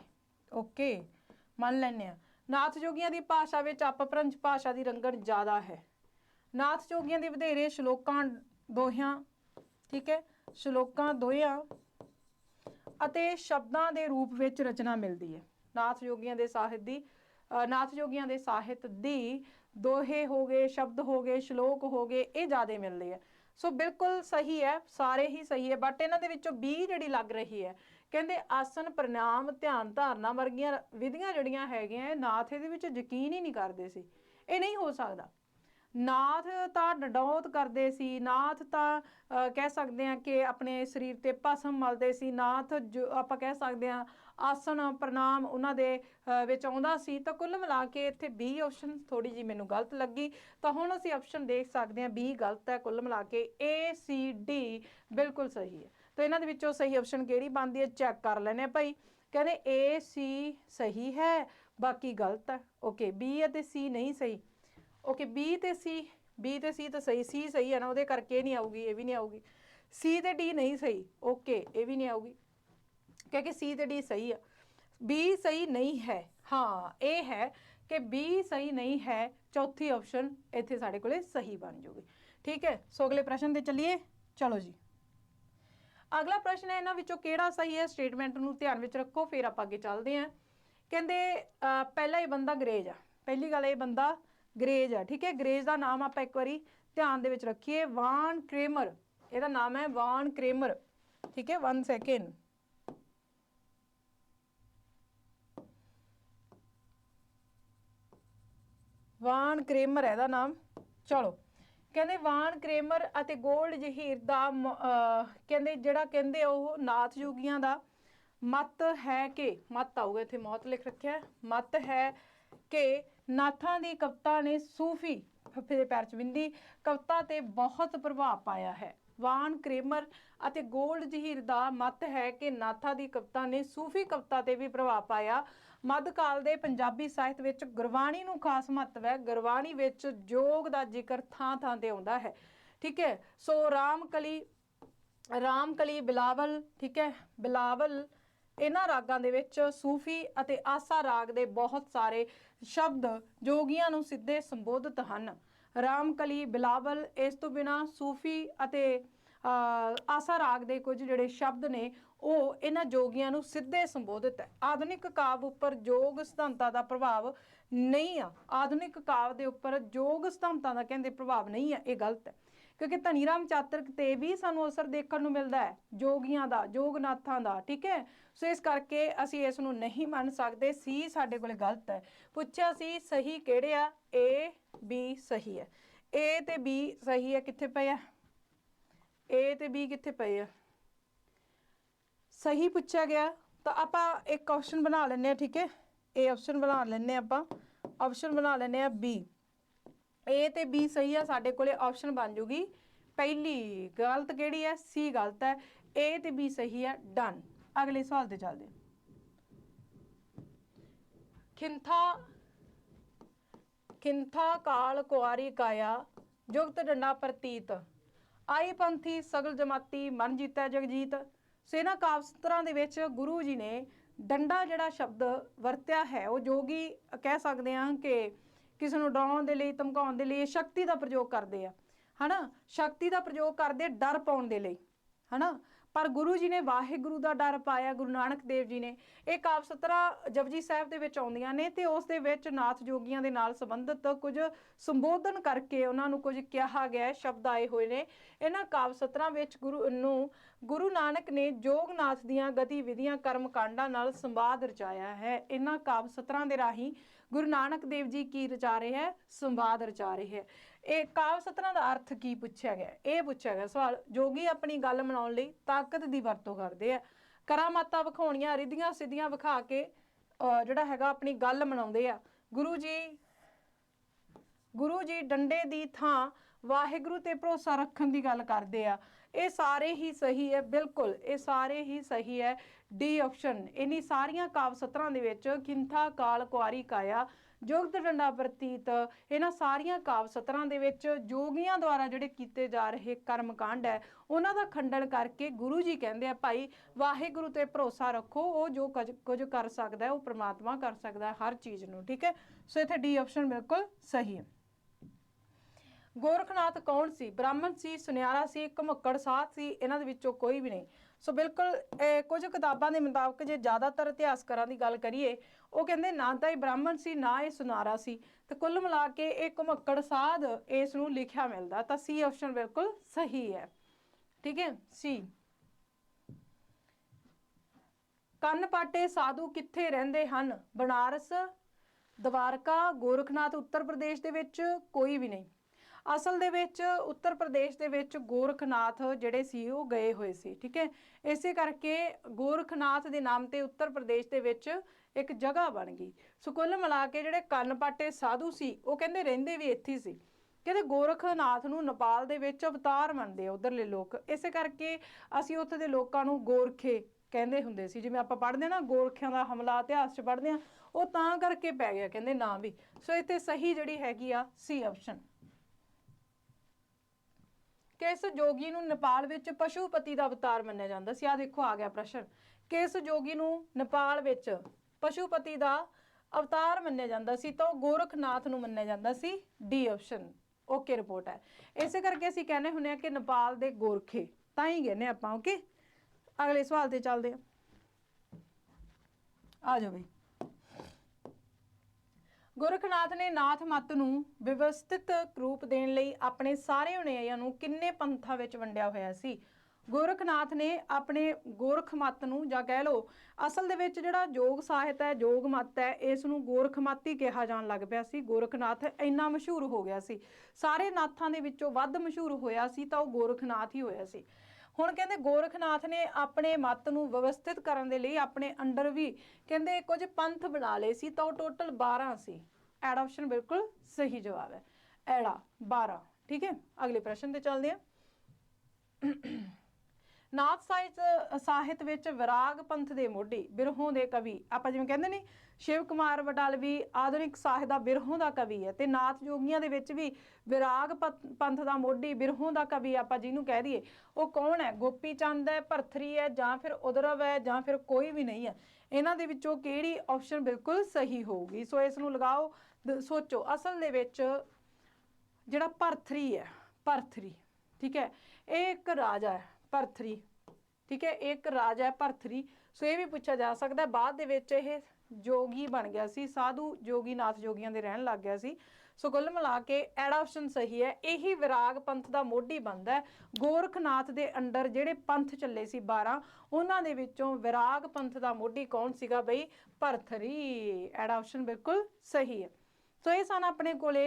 ਓਕੇ। ਮੰਨ ਲੈਂਦੇ ਆ ਨਾਥ ਜੋਗੀਆਂ ਦੀ ਭਾਸ਼ਾ ਵਿੱਚ ਅਪਭ੍ਰੰਸ਼ ਭਾਸ਼ਾ ਦੀ ਰੰਗਣ ਜ਼ਿਆਦਾ ਹੈ। ਨਾਥ ਜੋਗੀਆਂ ਦੇ ਵਧੇਰੇ ਸ਼ਲੋਕਾਂ ਦੋਹਿਆਂ ਠੀਕ ਹੈ ਸ਼ਲੋਕਾਂ ਦੋਹਿਆਂ ਅਤੇ ਸ਼ਬਦਾਂ ਦੇ ਰੂਪ ਵਿੱਚ ਰਚਨਾ ਮਿਲਦੀ ਹੈ। ਨਾਥ ਜੋਗੀਆਂ ਦੇ ਸਾਹਿਤ ਦੀ ਅ, ਨਾਥ ਜੋਗੀਆਂ ਦੇ ਸਾਹਿਤ ਦੀ ਦੋਹੇ ਹੋ ਗਏ ਸ਼ਬਦ ਹੋ ਗਏ ਸ਼ਲੋਕ ਹੋ ਗਏ ਇਹ ਜ਼ਿਆਦਾ ਮਿਲਦੇ ਆ ਸੋ ਬਿਲਕੁਲ ਸਹੀ ਹੈ ਸਾਰੇ ਹੀ ਸਹੀ ਹੈ ਬਟ ਇਹਨਾਂ ਦੇ ਵਿੱਚੋਂ 20 ਜਿਹੜੀ ਲੱਗ ਰਹੀ ਹੈ ਕਹਿੰਦੇ ਆਸਨ, ਪ੍ਰਣਾਮ, ਧਿਆਨ ਧਾਰਨਾ ਵਰਗੀਆਂ ਵਿਧੀਆਂ ਜਿਹੜੀਆਂ ਹੈਗੀਆਂ, ਇਹ ਨਾਥ ਇਹਦੇ ਵਿੱਚ ਯਕੀਨ ਹੀ ਨਹੀਂ ਕਰਦੇ ਸੀ। ਇਹ ਨਹੀਂ ਹੋ ਸਕਦਾ। ਨਾਥ ਤਾਂ ਡਡੌਤ ਕਰਦੇ ਸੀ। ਨਾਥ ਤਾਂ ਕਹਿ ਸਕਦੇ ਆ ਕਿ ਆਪਣੇ ਸਰੀਰ ਤੇ ਭਸਮ ਮਲਦੇ ਸੀ। ਨਾਥ ਜੋ ਆਪਾਂ ਕਹਿ ਸਕਦੇ ਆ ਆਸਣ ਪ੍ਰਣਾਮ ਉਹਨਾਂ ਦੇ ਵਿੱਚ ਆਉਂਦਾ ਸੀ। ਤਾਂ ਕੁੱਲ ਮਿਲਾ ਕੇ ਇੱਥੇ ਬੀ ਆਪਸ਼ਨ ਥੋੜੀ ਜੀ ਮੈਨੂੰ ਗਲਤ ਲੱਗੀ। ਤਾਂ ਹੁਣ ਅਸੀਂ ਆਪਸ਼ਨ ਦੇਖ ਸਕਦੇ ਆ ਬੀ ਗਲਤ ਹੈ। ਕੁੱਲ ਮਿਲਾ ਕੇ ਏ ਸੀ ਡੀ ਬਿਲਕੁਲ ਸਹੀ ਹੈ। ਤਾਂ ਇਹਨਾਂ ਦੇ ਵਿੱਚੋਂ ਸਹੀ ਆਪਸ਼ਨ ਕਿਹੜੀ ਬਣਦੀ ਹੈ? ਚੈੱਕ ਕਰ ਲੈਣੇ ਆ ਭਾਈ। ਕਹਿੰਦੇ ਏ ਸੀ ਸਹੀ ਹੈ, ਬਾਕੀ ਗਲਤ ਹੈ। ਓਕੇ ਬੀ ਅਤੇ ਸੀ ਨਹੀਂ ਸਹੀ। ਓਕੇ ਬੀ ਤੇ ਸੀ ਬੀ ਤੇ ਸੀ ਤਾਂ ਸਹੀ ਸੀ ਸਹੀ ਹੈ ਨਾ, ਉਹਦੇ ਕਰਕੇ ਇਹ ਨਹੀਂ ਆਊਗੀ, ਇਹ ਵੀ ਨਹੀਂ ਆਊਗੀ। ਸੀ ਤੇ ਡੀ ਨਹੀਂ ਸਹੀ। ਓਕੇ ਇਹ ਵੀ ਨਹੀਂ ਆਊਗੀ। ਕਿਉਂਕਿ ਸੀ ਤੇ ਡੀ ਸਹੀ ਆ। ਬੀ ਸਹੀ ਨਹੀਂ ਹੈ। ਹਾਂ, ਇਹ ਹੈ ਕਿ ਬੀ ਸਹੀ ਨਹੀਂ ਹੈ, ਚੌਥੀ ਆਪਸ਼ਨ ਇੱਥੇ ਸਾਡੇ ਕੋਲੇ ਸਹੀ ਬਣ ਜੂਗੀ ਠੀਕ ਹੈ? ਸੋ ਅਗਲੇ ਪ੍ਰਸ਼ਨ ਤੇ ਚੱਲੀਏ। ਚਲੋ ਜੀ। ਅਗਲਾ ਪ੍ਰਸ਼ਨ ਹੈ, ਇਹਨਾਂ ਵਿੱਚੋਂ ਕਿਹੜਾ ਸਹੀ ਹੈ? ਸਟੇਟਮੈਂਟ ਨੂੰ ਧਿਆਨ ਵਿੱਚ ਰੱਖੋ, ਫਿਰ ਆਪਾਂ ਅੱਗੇ ਚੱਲਦੇ ਹਾਂ। ਕਹਿੰਦੇ ਪਹਿਲਾ ਇਹ ਬੰਦਾ ਅੰਗਰੇਜ਼ ਆ। ਪਹਿਲੀ ਗੱਲ ਇਹ ਬੰਦਾ ਅੰਗਰੇਜ਼ ਆ, ਠੀਕ ਹੈ? ਅੰਗਰੇਜ਼ ਦਾ ਨਾਮ ਆਪਾਂ ਇੱਕ ਵਾਰੀ ਧਿਆਨ ਦੇ ਵਿੱਚ ਰੱਖੀਏ। ਵਾਨ ਕ੍ਰੇਮਰ, ਇਹਦਾ ਨਾਮ ਹੈ ਵਾਨ ਕ੍ਰੇਮਰ, ਠੀਕ ਹੈ? 1 ਸੈਕਿੰਡ ਵਾਨ ਕ੍ਰੇਮਰ ਹੈ ਇਹਦਾ ਨਾਮ। ਚਲੋ। ਕਹਿੰਦੇ ਵਾਨ ਕ੍ਰੇਮਰ ਅਤੇ ਗੋਲਡ ਜਹੀਰ ਦਾ ਕਹਿੰਦੇ ਜਿਹੜਾ ਕਹਿੰਦੇ ਉਹ ਨਾਥ ਯੋਗੀਆਂ ਦਾ ਮਤ ਹੈ ਕਿ, ਮਤ ਆਊਗਾ ਇੱਥੇ ਮੌਤ ਲਿਖ ਰੱਖਿਆ ਮਤ ਹੈ ਕਿ ਨਾਥਾਂ ਦੀ ਕਵਿਤਾ ਨੇ ਸੂਫੀ ਫੱਫੇ ਦੇ ਪੈਰ ਚ ਬਿੰਦੀ, ਕਵਿਤਾ ਤੇ ਬਹੁਤ ਪ੍ਰਭਾਵ ਪਾਇਆ ਹੈ। ਵਾਨ ਕ੍ਰੇਮਰ ਅਤੇ ਗੋਲਡ ਜਹੀਰ ਦਾ ਮਤ ਹੈ ਕਿ ਨਾਥਾਂ ਦੀ ਕਵਿਤਾ ਨੇ ਸੂਫੀ ਕਵਿਤਾ ਤੇ ਵੀ ਪ੍ਰਭਾਵ ਪਾਇਆ। ਮੱਧਕਾਲ ਦੇ ਪੰਜਾਬੀ ਸਾਹਿਤ ਵਿੱਚ ਗੁਰਬਾਣੀ ਨੂੰ ਖਾਸ ਮਹੱਤਵ ਹੈ। ਗੁਰਬਾਣੀ ਵਿੱਚ ਜੋਗ ਦਾ ਜ਼ਿਕਰ ਥਾਂ ਥਾਂ ਤੇ ਆਉਂਦਾ ਹੈ। ਠੀਕ ਹੈ? ਸੋ ਰਾਮਕਲੀ ਰਾਮਕਲੀ ਬਿਲਾਵਲ, ਠੀਕ ਹੈ? ਬਿਲਾਵਲ, ਇਹਨਾਂ ਰਾਗਾਂ ਦੇ ਵਿੱਚ ਸੂਫੀ ਅਤੇ ਆਸਾ ਰਾਗ ਦੇ ਬਹੁਤ ਸਾਰੇ ਸ਼ਬਦ ਜੋਗੀਆਂ ਨੂੰ ਸਿੱਧੇ ਸੰਬੋਧਿਤ ਹਨ। ਰਾਮਕਲੀ, ਬਿਲਾਵਲ, ਇਸ ਤੋਂ ਬਿਨਾ ਸੂਫੀ ਅਤੇ ਆਸਾ ਰਾਗ ਦੇ ਕੁਝ ਜਿਹੜੇ ਸ਼ਬਦ ਨੇ, ਉਹ ਇਹਨਾਂ ਜੋਗੀਆਂ ਨੂੰ ਸਿੱਧੇ ਸੰਬੋਧਿਤ ਹੈ। ਆਧੁਨਿਕ ਕਾਵ ਉੱਪਰ ਜੋਗ ਸਿਧਾਂਤਾਂ ਦਾ ਪ੍ਰਭਾਵ ਨਹੀਂ ਆ। ਆਧੁਨਿਕ ਕਾਵ ਦੇ ਉੱਪਰ ਜੋਗ ਸਿਧਾਂਤਾਂ ਦਾ ਕਹਿੰਦੇ ਪ੍ਰਭਾਵ ਨਹੀਂ ਆ, ਇਹ ਗਲਤ ਹੈ। ਕਿਉਂਕਿ ਧਨੀ ਰਾਮ ਚਾਤਰਕ ਤੇ ਵੀ ਸਾਨੂੰ ਅਸਰ ਦੇਖਣ ਨੂੰ ਮਿਲਦਾ ਹੈ, ਜੋਗੀਆਂ ਦਾ, ਜੋਗਨਾਥਾਂ ਦਾ, ਠੀਕ ਹੈ? ਸੋ ਇਸ ਕਰਕੇ ਅਸੀਂ ਇਸ ਨੂੰ ਨਹੀਂ ਮੰਨ ਸਕਦੇ, ਸੀ ਸਾਡੇ ਕੋਲ ਗਲਤ ਹੈ। ਪੁੱਛਿਆ ਸੀ ਸਹੀ ਕਿਹੜੇ ਆ? ਏ ਬੀ ਸਹੀ ਹੈ। ਏ ਤੇ ਬੀ ਸਹੀ ਹੈ, ਕਿੱਥੇ ਪਏ ਆ? A ਤੇ B ਕਿੱਥੇ ਪਏ ਆ? ਸਹੀ ਪੁੱਛਿਆ ਗਿਆ, ਤਾਂ ਆਪਾਂ ਇੱਕ ਆਪਸ਼ਨ ਬਣਾ ਲੈਂਦੇ ਆ ਠੀਕ ਹੈ? ਇਹ ਆਪਸ਼ਨ ਬਣਾ ਲੈਂਦੇ ਹਾਂ ਆਪਾਂ। ਆਪਸ਼ਨ ਬਣਾ ਲੈਂਦੇ ਆ B A ਤੇ B ਸਹੀ ਆ, ਸਾਡੇ ਕੋਲੇ ਆਪਸ਼ਨ ਬਣ ਜੂਗੀ। ਪਹਿਲੀ ਗਲਤ ਕਿਹੜੀ ਹੈ? C ਗਲਤ ਹੈ। A ਤੇ B ਸਹੀ ਹੈ ਡਨ ਅਗਲੇ ਸਵਾਲ ਤੇ ਚੱਲਦੇ ਹਾਂ। ਖਿੰਥਾ ਖਿੰਥਾ ਕਾਲ ਕੁਆਰੀ ਕਾਇਆ, ਜੁਗਤ ਡੰਡਾ ਪ੍ਰਤੀਤ। ਆਈ ਪੰਥੀ ਸਗਲ ਜਮਾਤੀ ਮਨ ਜੀਤਾ ਜਗਜੀਤ। ਸੇਨਾ ਕਾਵਸਤਰਾਂ ਦੇ ਵਿੱਚ ਗੁਰੂ ਜੀ ਨੇ ਡੰਡਾ ਜਿਹੜਾ ਸ਼ਬਦ ਵਰਤਿਆ ਹੈ, ਉਹ ਜੋਗੀ ਕਹਿ ਸਕਦੇ ਹਾਂ ਕਿ ਕਿਸੇ ਨੂੰ ਡਰਾਉਣ ਦੇ ਲਈ, ਧਮਕਾਉਣ ਦੇ ਲਈ ਸ਼ਕਤੀ ਦਾ ਪ੍ਰਯੋਗ ਕਰਦੇ ਆ। ਹਨਾ? ਸ਼ਕਤੀ ਦਾ ਪ੍ਰਯੋਗ ਕਰਦੇ ਡਰ ਪਾਉਣ ਦੇ ਲਈ। ਹਨਾ? ਪਰ ਗੁਰੂ ਜੀ ਨੇ ਵਾਹਿਗੁਰੂ ਦਾ ਡਰ ਪਾਇਆ, ਗੁਰੂ ਨਾਨਕ ਦੇਵ ਜੀ ਨੇ। ਇਹ ਕਾਵ ਸਤਰਾ ਜਪਜੀ ਸਾਹਿਬ ਦੇ ਵਿੱਚ ਆਉਂਦੀਆਂ ਨੇ ਤੇ ਉਸ ਦੇ ਵਿੱਚ ਨਾਥ ਜੋਗੀਆਂ ਦੇ ਨਾਲ ਸੰਬੰਧਿਤ ਕੁਝ ਸੰਬੋਧਨ ਕਰਕੇ ਉਹਨਾਂ ਨੂੰ ਕੁਝ ਕਿਹਾ ਗਿਆ ਸ਼ਬਦ ਆਏ ਹੋਏ ਨੇ। ਇਹਨਾਂ ਕਾਵ ਸਤਰਾਂ ਵਿੱਚ ਗੁਰੂ ਨੂੰ ਗੁਰੂ ਨਾਨਕ ਨੇ ਜੋਗਨਾਥ ਦੀਆਂ ਗਤੀਵਿਧੀਆਂ ਕਰਮ ਕਾਂਡਾਂ ਨਾਲ ਸੰਵਾਦ ਰਚਾਇਆ ਹੈ। ਇਹਨਾਂ ਕਾਵ ਸਤਰਾਂ ਦੇ ਰਾਹੀਂ ਗੁਰੂ ਨਾਨਕ ਦੇਵ ਜੀ ਕੀ ਰਚਾ ਰਹੇ ਹੈ? ਸੰਵਾਦ ਰਚਾ ਰਹੇ ਹੈ। ਇਹ ਕਾਵ ਸਤਰਾਂ ਦਾ ਅਰਥ ਕੀ ਪੁੱਛਿਆ ਗਿਆ? ਇਹ ਪੁੱਛਿਆ ਗਿਆ, ਸਵਾਲ, ਜੋਗੀ ਆਪਣੀ ਗੱਲ ਮਨਾਉਣ ਲਈ ਤਾਕਤ ਦੀ ਵਰਤੋਂ ਕਰਦੇ ਆ। ਕਰਾਮਾਤਾਂ ਵਿਖਾਉਣੀਆਂ, ਰਿੱਧੀਆਂ ਸਿੱਧੀਆਂ ਵਿਖਾ ਕੇ ਜਿਹੜਾ ਹੈਗਾ ਆਪਣੀ ਗੱਲ ਮਨਾਉਂਦੇ ਆ। ਗੁਰੂ ਜੀ ਗੁਰੂ ਜੀ ਡੰਡੇ ਦੀ ਥਾਂ ਵਾਹਿਗੁਰੂ ਤੇ ਭਰੋਸਾ ਰੱਖਣ ਦੀ ਗੱਲ ਕਰਦੇ ਆ। ਇਹ ਸਾਰੇ ਹੀ ਸਹੀ ਹੈ, ਬਿਲਕੁਲ, ਇਹ ਸਾਰੇ ਹੀ ਸਹੀ ਹੈ। ਡੀ ਆਪਸ਼ਨ ਇਨੀ ਸਾਰੀਆਂ ਕਾਵ ਸਤਰਾਂ ਦੇ ਵਿੱਚ ਕਿੰਥਾ ਕਾਲ, ਕੁਆਰੀ, ਕਾਇਆ ਜੁਗਤ ਡੰਡਾ ਪ੍ਰਤੀਤ, ਇਹਨਾਂ ਸਾਰੀਆਂ ਕਾਵ ਸਤਰਾਂ ਦੇ ਵਿੱਚ ਜੋਗੀਆਂ ਦੁਆਰਾ ਜਿਹੜੇ ਕੀਤੇ ਜਾ ਰਹੇ ਕਰਮ ਹੈ, ਉਹਨਾਂ ਦਾ ਖੰਡਨ ਕਰਕੇ ਗੁਰੂ ਜੀ ਕਹਿੰਦੇ ਆ, ਭਾਈ, ਵਾਹਿਗੁਰੂ ਤੇ ਭਰੋਸਾ ਰੱਖੋ, ਉਹ ਜੋ ਕੁਝ ਕਰ ਸਕਦਾ ਹੈ, ਉਹ ਪ੍ਰਮਾਤਮਾ ਕਰ ਸਕਦਾ ਹੈ, ਹਰ ਚੀਜ਼ ਨੂੰ। ਠੀਕ ਹੈ? ਸੋ ਇੱਥੇ ਡੀ ਆਪਸ਼ਨ ਬਿਲਕੁਲ ਸਹੀ ਹੈ। ਗੋਰਖਨਾਥ ਕੌਣ ਸੀ? ਬ੍ਰਾਹਮਣ ਸੀ, ਸੁਨਿਆਰਾ ਸੀ ਘਮੱਕੜ ਸਾਧ ਸੀ, ਇਹਨਾਂ ਦੇ ਵਿੱਚੋਂ ਕੋਈ ਵੀ ਨਹੀਂ। ਸੋ ਬਿਲਕੁਲ, ਇਹ ਕੁਝ ਕਿਤਾਬਾਂ ਦੇ ਮੁਤਾਬਕ ਜੇ ਜ਼ਿਆਦਾਤਰ ਇਤਿਹਾਸਕਾਰਾਂ ਦੀ ਗੱਲ ਕਰੀਏ ਉਹ ਕਹਿੰਦੇ ਨਾ ਤਾਂ ਇਹ ਬ੍ਰਾਹਮਣ ਸੀ, ਨਾ ਇਹ ਸੁਨਾਰਾ ਸੀ। ਤੇ ਕੁੱਲ ਮਿਲਾ ਕੇ ਇਹ ਘਮੱਕੜ ਸਾਧ ਇਸ ਨੂੰ ਲਿਖਿਆ ਮਿਲਦਾ ਤਾਂ ਸੀ ਆਪਸ਼ਨ ਬਿਲਕੁਲ ਸਹੀ ਹੈ। ਠੀਕ ਹੈ, ਸੀ। ਕੰਨ ਪਾਟੇ ਸਾਧੂ ਕਿੱਥੇ ਰਹਿੰਦੇ ਹਨ? ਬਨਾਰਸ, ਦਵਾਰਕਾ, ਗੋਰਖਨਾਥ ਉੱਤਰ ਪ੍ਰਦੇਸ਼ ਦੇ ਵਿੱਚ ਕੋਈ ਵੀ ਨਹੀਂ। ਅਸਲ ਦੇ ਵਿੱਚ ਉੱਤਰ ਪ੍ਰਦੇਸ਼ ਦੇ ਵਿੱਚ ਗੋਰਖਨਾਥ ਜਿਹੜੇ ਸੀ ਉਹ ਗਏ ਹੋਏ ਸੀ। ਠੀਕ ਹੈ, ਇਸੇ ਕਰਕੇ ਗੋਰਖਨਾਥ ਦੇ ਨਾਮ ਤੇ ਉੱਤਰ ਪ੍ਰਦੇਸ਼ ਦੇ ਵਿੱਚ ਇੱਕ ਜਗ੍ਹਾ ਬਣ ਗਈ। ਸੋ ਕੁੱਲ ਮਿਲਾ ਕੇ ਜਿਹੜੇ ਕੰਨਪਾਟੇ ਸਾਧੂ ਸੀ, ਉਹ ਕਹਿੰਦੇ ਰਹਿੰਦੇ ਵੀ ਇੱਥੇ ਸੀ। ਕਹਿੰਦੇ ਗੋਰਖਨਾਥ ਨੂੰ ਨੇਪਾਲ ਦੇ ਵਿੱਚ ਅਵਤਾਰ ਮੰਨਦੇ ਆ ਉਧਰਲੇ ਲੋਕ। ਇਸੇ ਕਰਕੇ ਅਸੀਂ ਉੱਥੇ ਦੇ ਲੋਕਾਂ ਨੂੰ ਗੋਰਖੇ ਕਹਿੰਦੇ ਹੁੰਦੇ ਸੀ। ਜਿਵੇਂ ਆਪਾਂ ਪੜ੍ਹਦੇ ਆ ਨਾ, ਗੋਰਖਿਆਂ ਦਾ ਹਮਲਾ ਇਤਿਹਾਸ 'ਚ ਪੜ੍ਹਦੇ ਆ ਉਹ ਤਾਂ ਕਰਕੇ ਪੈ ਗਿਆ ਕਹਿੰਦੇ ਨਾ ਵੀ। ਸੋ ਇੱਥੇ ਸਹੀ ਜਿਹੜੀ ਹੈਗੀ ਆ, ਸੀ ਆਪਸ਼ਨ। ਕਿਸ ਜੋਗੀ ਨੂੰ ਨੇਪਾਲ ਵਿੱਚ ਪਸ਼ੂਪਤੀ ਦਾ ਅਵਤਾਰ ਮੰਨਿਆ ਜਾਂਦਾ ਸੀ? ਆ ਦੇਖੋ, ਆ ਗਿਆ ਪ੍ਰਸ਼ਨ। ਕਿਸ ਜੋਗੀ ਨੂੰ ਨੇਪਾਲ ਵਿੱਚ ਪਸ਼ੂਪਤੀ ਦਾ ਅਵਤਾਰ ਮੰਨਿਆ ਜਾਂਦਾ ਸੀ ਤਾਂ ਗੋਰਖਨਾਥ ਨੂੰ ਮੰਨਿਆ ਜਾਂਦਾ ਸੀ ਡੀ ਆਪਸ਼ਨ ਓਕੇ ਰਿਪੋਰਟ ਹੈ। ਇਸੇ ਕਰਕੇ ਅਸੀਂ ਕਹਿੰਦੇ ਹੁੰਦੇ ਆ ਕਿ ਨੇਪਾਲ ਦੇ ਗੋਰਖੇ, ਤਾਂ ਹੀ ਕਹਿੰਦੇ ਆਪਾਂ ਓਕੇ ਅਗਲੇ ਸਵਾਲ ਤੇ ਚੱਲਦੇ ਆ ਆ ਜਾਓ ਬਈ। ਗੋਰਖਨਾਥ ਨੇ ਨਾਥ ਮਤ ਨੂੰ ਵਿਵਸਥਿਤ ਰੂਪ ਦੇਣ ਲਈ ਆਪਣੇ ਸਾਰੇ ਅਨੁਯਾਈਆਂ ਨੂੰ ਕਿੰਨੇ ਪੰਥਾਂ ਵਿੱਚ ਵੰਡਿਆ ਹੋਇਆ ਸੀ? ਗੋਰਖਨਾਥ ਨੇ ਆਪਣੇ ਗੋਰਖ ਮਤ ਨੂੰ ਜਾਂ ਕਹਿ ਲਓ ਅਸਲ ਦੇ ਵਿੱਚ ਜਿਹੜਾ ਯੋਗ ਸਾਹਿਤ ਹੈ ਯੋਗ ਮਤ ਹੈ, ਇਸ ਨੂੰ ਗੋਰਖ ਮਤ ਹੀ ਕਿਹਾ ਜਾਣ ਲੱਗ ਪਿਆ ਸੀ। ਗੋਰਖਨਾਥ ਇੰਨਾ ਮਸ਼ਹੂਰ ਹੋ ਗਿਆ ਸੀ। ਸਾਰੇ ਨਾਥਾਂ ਦੇ ਵਿੱਚੋਂ ਵੱਧ ਮਸ਼ਹੂਰ ਹੋਇਆ ਸੀ ਤਾਂ ਉਹ ਗੋਰਖਨਾਥ ਹੀ ਹੋਇਆ ਸੀ। ਹੁਣ ਕਹਿੰਦੇ ਗੋਰਖਨਾਥ ਨੇ ਆਪਣੇ ਮਤ ਨੂੰ ਵਿਵਸਥਿਤ ਕਰਨ ਦੇ ਲਈ ਆਪਣੇ ਅੰਡਰ ਵੀ ਕਹਿੰਦੇ ਕੁਝ ਪੰਥ ਬਣਾ ਲਏ ਸੀ ਤਾਂ ਉਹ ਟੋਟਲ 12 ਸੀ। ਐਡ ਆਪਸ਼ਨ ਬਿਲਕੁਲ ਸਹੀ ਜਵਾਬ ਹੈ। ਐੜਾ 12 ਠੀਕ ਹੈ? ਅਗਲੇ ਪ੍ਰਸ਼ਨ ਤੇ ਚੱਲਦੇ ਹਾਂ। ਨਾਥ ਸਾਹਿਤ ਸਾਹਿਤ ਵਿੱਚ ਵਿਰਾਗ ਪੰਥ ਦੇ ਮੋਢੀ, ਬਿਰਹੋਂ ਦੇ ਕਵੀ। ਆਪਾਂ ਜਿਵੇਂ ਕਹਿੰਦੇ ਨੇ, ਸ਼ਿਵ ਕੁਮਾਰ ਬਟਾਲਵੀ ਆਧੁਨਿਕ ਸਾਹਿਤ ਦਾ ਬਿਰਹੋਂ ਦਾ ਕਵੀ ਹੈ ਤੇ ਨਾਥ ਜੋਗੀਆਂ ਦੇ ਵਿੱਚ ਵੀ ਵਿਰਾਗ ਪੰਥ ਦਾ ਮੋਢੀ, ਬਿਰਹੋਂ ਦਾ ਕਵੀ ਆਪਾਂ ਜਿਹਨੂੰ ਕਹਿ ਦਈਏ, ਉਹ ਕੌਣ ਹੈ? ਗੋਪੀ ਚੰਦ ਹੈ, ਭਰਥਰੀ ਹੈ ਜਾਂ ਫਿਰ ਉਦਰਵ ਹੈ ਜਾਂ ਫਿਰ ਕੋਈ ਵੀ ਨਹੀਂ ਹੈ। ਇਹਨਾਂ ਦੇ ਵਿੱਚੋਂ ਕਿਹੜੀ ਆਪਸ਼ਨ ਬਿਲਕੁਲ ਸਹੀ ਹੋਊਗੀ? ਸੋ ਇਸ ਨੂੰ ਲਗਾਓ ਸੋਚੋ, ਅਸਲ ਦੇ ਵਿੱਚ ਜਿਹੜਾ ਭਰਥਰੀ ਹੈ, ਭਰਥਰੀ, ਠੀਕ ਹੈ, ਇਹ ਇੱਕ ਰਾਜਾ ਹੈ। ਭਰਥਰੀ। ਠੀਕ ਹੈ ਇੱਕ ਰਾਜਾ ਹੈ ਭਰਥਰੀ। ਸੋ ਇਹ ਵੀ ਪੁੱਛਿਆ ਜਾ ਸਕਦਾ ਬਾਅਦ ਦੇ ਵਿੱਚ ਇਹ ਜੋਗੀ ਬਣ ਗਿਆ ਸੀ, ਸਾਧੂ ਜੋਗੀਨਾਥ ਜੋਗੀਆਂ ਦੇ ਰਹਿਣ ਲੱਗ ਗਿਆ ਸੀ। ਸੋ ਕੁੱਲ ਮਿਲਾ ਕੇ ਐਡਾ ਆਪਸ਼ਨ ਸਹੀ ਹੈ, ਇਹੀ ਵਿਰਾਗ ਪੰਥ ਦਾ ਮੋਢੀ ਬਣਦਾ ਹੈ। ਗੋਰਖਨਾਥ ਦੇ ਅੰਡਰ ਜਿਹੜੇ ਪੰਥ ਚੱਲੇ ਸੀ 12 ਉਹਨਾਂ ਦੇ ਵਿੱਚੋਂ ਵਿਰਾਗ ਪੰਥ ਦਾ ਮੋਢੀ ਕੌਣ ਸੀਗਾ ਬਈ? ਭਰਥਰੀ। ਐਡਾ ਆਪਸ਼ਨ ਬਿਲਕੁਲ ਸਹੀ ਹੈ। ਸੋ ਇਹ ਸਨ ਆਪਣੇ ਕੋਲੇ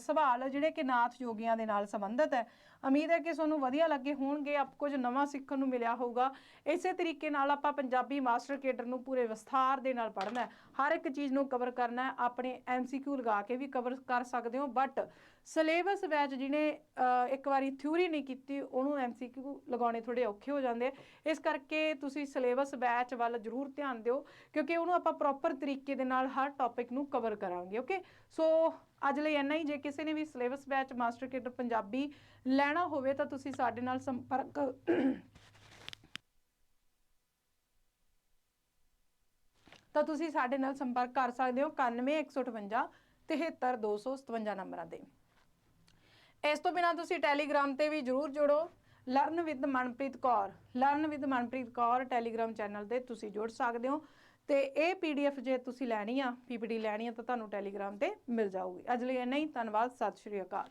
ਸਵਾਲ ਜਿਹੜੇ ਕਿ ਨਾਥ ਯੋਗੀਆਂ ਦੇ ਨਾਲ ਸੰਬੰਧਿਤ ਹੈ। ਉਮੀਦ ਹੈ ਕਿ ਤੁਹਾਨੂੰ ਵਧੀਆ ਲੱਗੇ ਹੋਣਗੇ, ਆਪ ਕੁਝ ਨਵਾਂ ਸਿੱਖਣ ਨੂੰ ਮਿਲਿਆ ਹੋਊਗਾ। ਇਸੇ ਤਰੀਕੇ ਨਾਲ ਆਪਾਂ ਪੰਜਾਬੀ ਮਾਸਟਰ ਕੇਡਰ ਨੂੰ ਪੂਰੇ ਵਿਸਥਾਰ ਦੇ ਨਾਲ ਪੜ੍ਹਨਾ ਹੈ। ਹਰ ਇੱਕ ਚੀਜ਼ ਨੂੰ ਕਵਰ ਕਰਨਾ ਹੈ, ਆਪਣੇ ਐਮਸੀਕਿਊ ਲਗਾ ਕੇ ਵੀ ਕਵਰ ਕਰ ਸਕਦੇ ਹੋ ਬਟ ਸਿਲੇਬਸ ਵਿੱਚ ਜਿਹਨੇ ਇੱਕ ਵਾਰੀ ਥਿਊਰੀ ਨਹੀਂ ਕੀਤੀ, ਉਹਨੂੰ ਐਮਸੀਕਿਊ ਲਗਾਉਣੇ ਥੋੜੇ ਔਖੇ ਹੋ ਜਾਂਦੇ ਇਸ ਕਰਕੇ ਤੁਸੀਂ ਸਿਲੇਬਸ ਬੈਚ ਵੱਲ ਜ਼ਰੂਰ ਧਿਆਨ ਦਿਓ, ਕਿਉਂਕਿ ਉਹਨੂੰ ਆਪਾਂ ਪ੍ਰੋਪਰ ਤਰੀਕੇ ਦੇ ਨਾਲ ਹਰ ਟੌਪਿਕ ਨੂੰ ਕਵਰ ਕਰਾਂਗੇ ਓਕੇ ਸੋ ਅੱਜ ਲਈ ਇੰਨਾ ਹੀ। ਜੇ ਕਿਸੇ ਨੇ ਵੀ syllabus batch master cadre Punjabi ਲੈਣਾ ਹੋਵੇ, ਤਾਂ ਤੁਸੀਂ ਸਾਡੇ ਨਾਲ ਸੰਪਰਕ ਤਾਂ ਤੁਸੀਂ ਸਾਡੇ ਨਾਲ ਸੰਪਰਕ ਕਰ ਸਕਦੇ ਹੋ 91 73257 ਨੰਬਰਾਂ ਤੇ। ਇਸ ਤੋਂ ਬਿਨਾ ਤੁਸੀਂ ਟੈਲੀਗ੍ਰਾਮ ਤੇ ਵੀ ਜਰੂਰ ਜੁੜੋ। Learn with Manpreet Kaur. Learn with Manpreet Kaur Telegram channel ਤੇ ਤੁਸੀਂ ਜੁੜ ਸਕਦੇ ਹੋ। ਤੇ ਇਹ ਪੀਡੀਐਫ ਜੇ ਤੁਸੀਂ ਲੈਣੀ ਆ ਪੀਪੀਟੀ ਲੈਣੀ ਆ ਤਾਂ ਤੁਹਾਨੂੰ ਟੈਲੀਗ੍ਰਾਮ ਤੇ ਮਿਲ ਜਾਊਗੀ। ਅੱਜ ਲਈ ਇੰਨਾ ਹੀ, ਧੰਨਵਾਦ, ਸਤਿ ਸ਼੍ਰੀ ਅਕਾਲ।